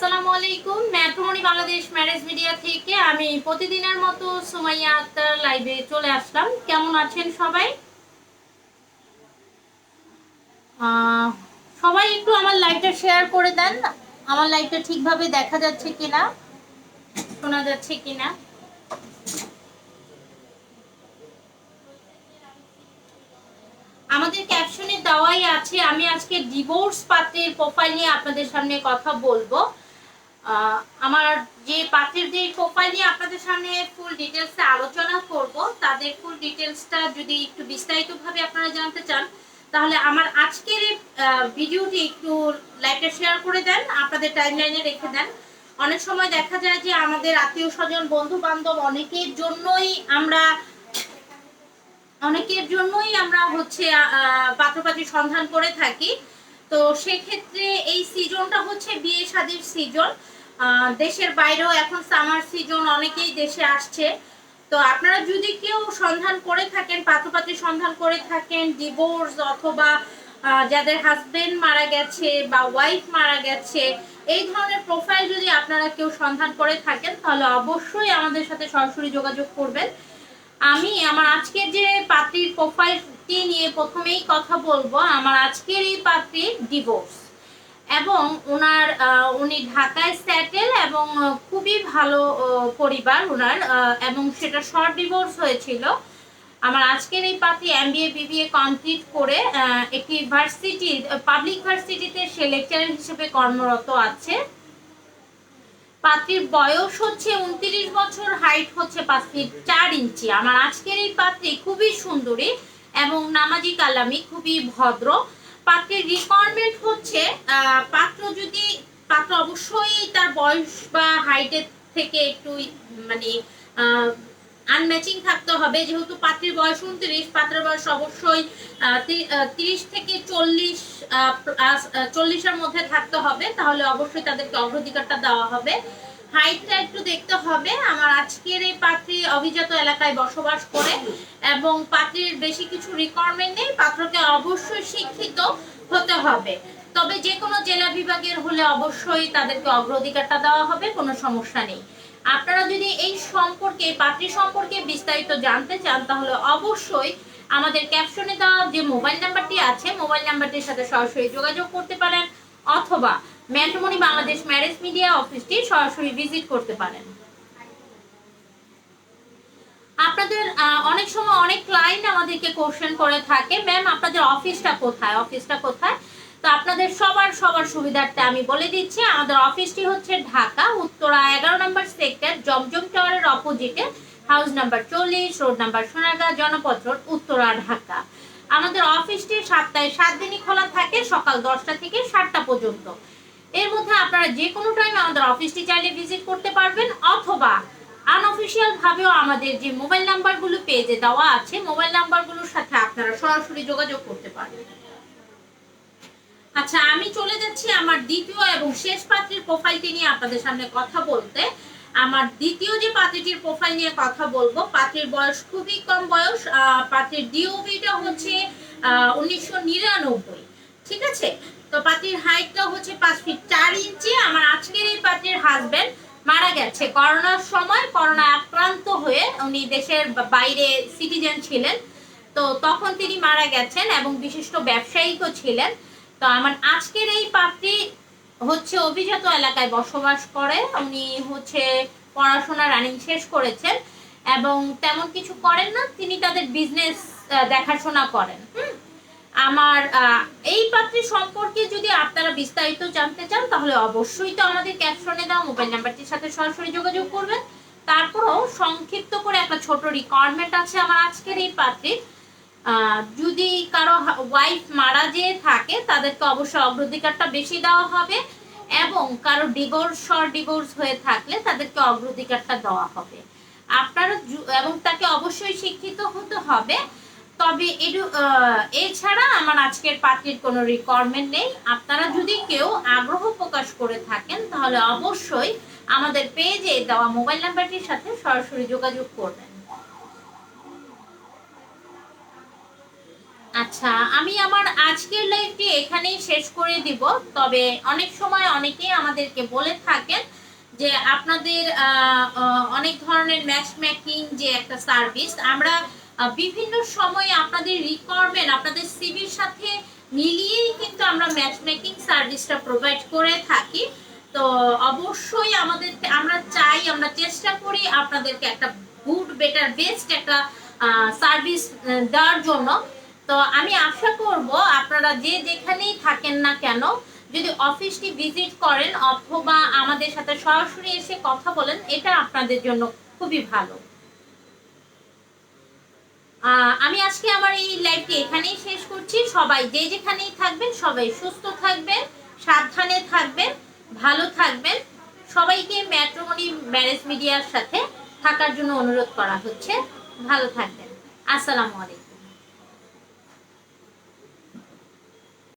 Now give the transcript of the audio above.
আসসালামু আলাইকুম। ম্যাট্রোমনি Bangladesh marriage media থেকে আমি প্রতিদিনের মতো সুমাইয়া আক্তার লাইভে চলে আসলাম। কেমন আছেন সবাই? সবাই একটু আমার লাইভটা শেয়ার করে দেন। আমার লাইভটা ঠিকভাবে দেখা যাচ্ছে কিনা, শোনা যাচ্ছে কিনা? আমাদের ক্যাপশনে দেওয়াই আছে, আমি আজকে ডিভোর্স পাত্রের প্রোফাইল নিয়ে আপনাদের সামনে কথা বলব। আমার যে পাত্রের যে প্রোফাইল নিয়ে আপনাদের সামনে ফুল ডিটেলসে আলোচনা করব তাদের ফুল ডিটেলসটা যদি একটু বিস্তারিতভাবে আপনারা জানতে চান তাহলে আমার আজকের ভিডিওটি একটু লাইভটা শেয়ার করে দেন আপনাদের টাইমলাইনে রেখে দেন। অনেক সময় দেখা যায় যে আমাদের আত্মীয় স্বজন বন্ধু বান্ধব অনেকের জন্যই আমরা অনেকের জন্যই আমরা হচ্ছে আহ, পাত্রপাত্রীর সন্ধান করে থাকি। তো সেক্ষেত্রে এই সিজনটা হচ্ছে বিয়ে শাদির সিজন দেশের বাইরেও এখন সামার সিজন অনেকেই দেশে আসছে। তো আপনারা যদি কেউ সন্ধান করে থাকেন পাত্রপাত্রীর সন্ধান করে থাকেন ডিভোর্স অথবা যাদের হাজবেন্ড মারা গেছে বা ওয়াইফ মারা গেছে, এই ধরনের প্রোফাইল যদি আপনারা কেউ সন্ধান করে থাকেন, তাহলে অবশ্যই আমাদের সাথে সরাসরি যোগাযোগ করবেন। আমি আমার আজকের যে পাত্রীর প্রোফাইলটি নিয়ে প্রথমেই কথা বলব, আমার আজকের এই পাত্রীর ডিভোর্স এবং ওনার উনি ঢাকায় স্যাটেল এবং খুবই ভালো পরিবার ওনার এবং সেটা শর্ট ডিভোর্স হয়েছিল। আমার আজকের এই পাত্রী এমবিএ বিবিএ কমপ্লিট করে একটি ভার্সিটি পাবলিক ভার্সিটিতে সে লেকচারার হিসেবে কর্মরত আছে। পাত্রীর বয়স হচ্ছে উনত্রিশ বছর হাইট হচ্ছে পাঁচ ফিট চার ইঞ্চি। আমার আজকের এই পাত্রী খুবই সুন্দরী এবং নামাজি কালামি খুবই ভদ্র। পাত্রের রিকোয়ারমেন্ট হচ্ছে পাত্র যদি, পাত্র অবশ্যই তার বয়স বা হাইটের থেকে একটু মানে আনম্যাচিং থাকতে হবে। যেহেতু পাত্রের বয়স উনত্রিশ, পাত্রের বয়স অবশ্যই তিরিশ থেকে চল্লিশ চল্লিশের মধ্যে থাকতে হবে। তাহলে অবশ্যই তাদেরকে অগ্রাধিকারটা দেওয়া হবে। হাইটটা একটু দেখতে হবে। আমার আজকের এই পাত্রী অভিজাত এলাকায় বসবাস করে এবং পাত্রীর বেশি কিছু রিকোয়ারমেন্ট নেই, পাত্রকে অবশ্যই শিক্ষিত হতে হবে। তবে যে কোনো জেলা বিভাগের হলে অবশ্যই তাদেরকে অগ্রাধিকারটা দেওয়া হবে, কোনো সমস্যা নেই। আপনারা যদি এই সম্পর্কে পাত্রী সম্পর্কে বিস্তারিত জানতে চান, তাহলে অবশ্যই আমাদের ক্যাপশনে দেওয়া যে মোবাইল নাম্বারটি আছে মোবাইল নাম্বারটির সাথে সরাসরি যোগাযোগ করতে পারেন, অথবা ম্যাট্রিমনি বাংলাদেশ ম্যারেজ মিডিয়া অফিসটি সরাসরি ভিজিট করতে পারেন। আপনাদের অনেক সময় অনেক ক্লায়েন্ট আমাদেরকে কোশ্চেন করে থাকে ম্যাম আপনাদের অফিসটা কোথায়? অফিসটা কোথায়? তো আপনাদের সবার সবার সুবিধার্থে আমি বলে দিচ্ছি, আমাদের অফিসটি হচ্ছে ঢাকা, উত্তরা, এগারো নম্বর সেক্টর জমজম টাওয়ারের অপোজিটে হাউস নাম্বার চল্লিশ রোড নাম্বার সোনাগা জনপদ রোড উত্তরা, ঢাকা। আমাদের অফিসটি সপ্তাহে সাত দিনই খোলা থাকে, সকাল দশটা থেকে সাতটা পর্যন্ত। এর মধ্যে আপনারা যে কোনো টাইম আমাদের অফিসটি চাইলে ভিজিট করতে পারবেন, অথবা আনঅফিসিয়াল ভাবেও আমাদের যে মোবাইল নাম্বারগুলো পেজে দেওয়া আছে মোবাইল নাম্বারগুলোর সাথে আপনারা সরাসরি যোগাযোগ করতে পারবেন। আচ্ছা আমি চলে যাচ্ছি আমার দ্বিতীয় এবং শেষ পাত্রীর প্রোফাইলটি নিয়ে আপনাদের সামনে কথা বলতে। আমার দ্বিতীয় যে পাত্রীটির প্রোফাইল নিয়ে কথা বলব, পাত্রীর বয়স খুবই কম বয়স পাত্রীর ডিওবিটা হচ্ছে উনিশশো নিরানব্বই, ঠিক আছে? তো পাত্রীর হাইটটা হচ্ছে পাঁচ ফিট চার ইঞ্চি। আমার আজকের এই পাত্রীর হাজবেন্ড মারা গেছে। করোনার সময় করোনা আক্রান্ত হয়ে উনি দেশের বাইরে সিটিজেন ছিলেন। তো তখন তিনি মারা গেছেন এবং বিশিষ্ট ব্যবসায়িকও ছিলেন। তো আমার আজকের এই পাত্রী হচ্ছে অভিজাত এলাকায় বসবাস করে। উনি হচ্ছে পড়াশোনা রানিং শেষ করেছেন এবং তেমন কিছু করেন না। তিনি তাদের বিজনেস দেখাশোনা করেন। হুম? আমার এই পাত্রী সম্পর্কে যদি আপনারা বিস্তারিত জানতে চান, তাহলে অবশ্যই তো আমাদের ক্যাপশনে দেওয়া মোবাইল নাম্বারটির সাথে সরাসরি যোগাযোগ করবেন। তারপরও সংক্ষিপ্ত করে একটা ছোট রিকোয়ারমেন্ট আছে আমার আজকের এই পাত্রীর। যদি কারও ওয়াইফ মারা যেয়ে থাকে, তাদেরকে অবশ্যই অগ্রাধিকারটা বেশি দেওয়া হবে এবং কারও ডিভোর্স শর্ট ডিভোর্স হয়ে থাকলে তাদেরকে অগ্রাধিকারটা দেওয়া হবে। আপনারা এবং তাকে অবশ্যই শিক্ষিত হতে হবে। তবে এটু- এছাড়া আমার আজকের পার্টির কোনো রিকোয়ারমেন্ট নেই। আপনারা যদি কেউ আগ্রহ প্রকাশ করে থাকেন, তাহলে অবশ্যই আমাদের পেজে দেওয়া মোবাইল নাম্বারটির সাথে সরাসরি যোগাযোগ করবেন। আচ্ছা আমি আমার আজকের লাইভটি এখানেই শেষ করে দিব। তবে অনেক সময় অনেকেই আমাদেরকে বলে থাকেন যে আপনাদের অনেক ধরনের ম্যাচ মেকিং যে একটা সার্ভিস আমরা বিভিন্ন সময়ে আপনাদের রিকোয়ারমেন্ট আপনাদের সিভির সাথে মিলিয়েই কিন্তু আমরা ম্যাচ মেকিং সার্ভিসটা প্রোভাইড করে থাকি। তো অবশ্যই আমাদের আমরা চাই, আমরা চেষ্টা করি আপনাদেরকে একটা গুড বেটার বেস্ট একটা সার্ভিস দেওয়ার জন্য। তো আমি আশা করব আপনারা যে যেখানেই থাকেন না কেন, যদি অফিসটি ভিজিট করেন অথবা আমাদের সাথে সরাসরি এসে কথা বলেন, এটা আপনাদের জন্য খুবই ভালো। আমি আজকে আমার এই লাইভটি এখানেই শেষ করছি। সবাই যে যেখানেই থাকবেন, সবাই সুস্থ থাকবেন, সাবধানে থাকবেন, ভালো থাকবেন। সবাইকে ম্যাট্রোমনি ম্যারেজ মিডিয়ার সাথে থাকার জন্য অনুরোধ করা হচ্ছে। ভালো থাকবেন। আসসালামু আলাইকুম।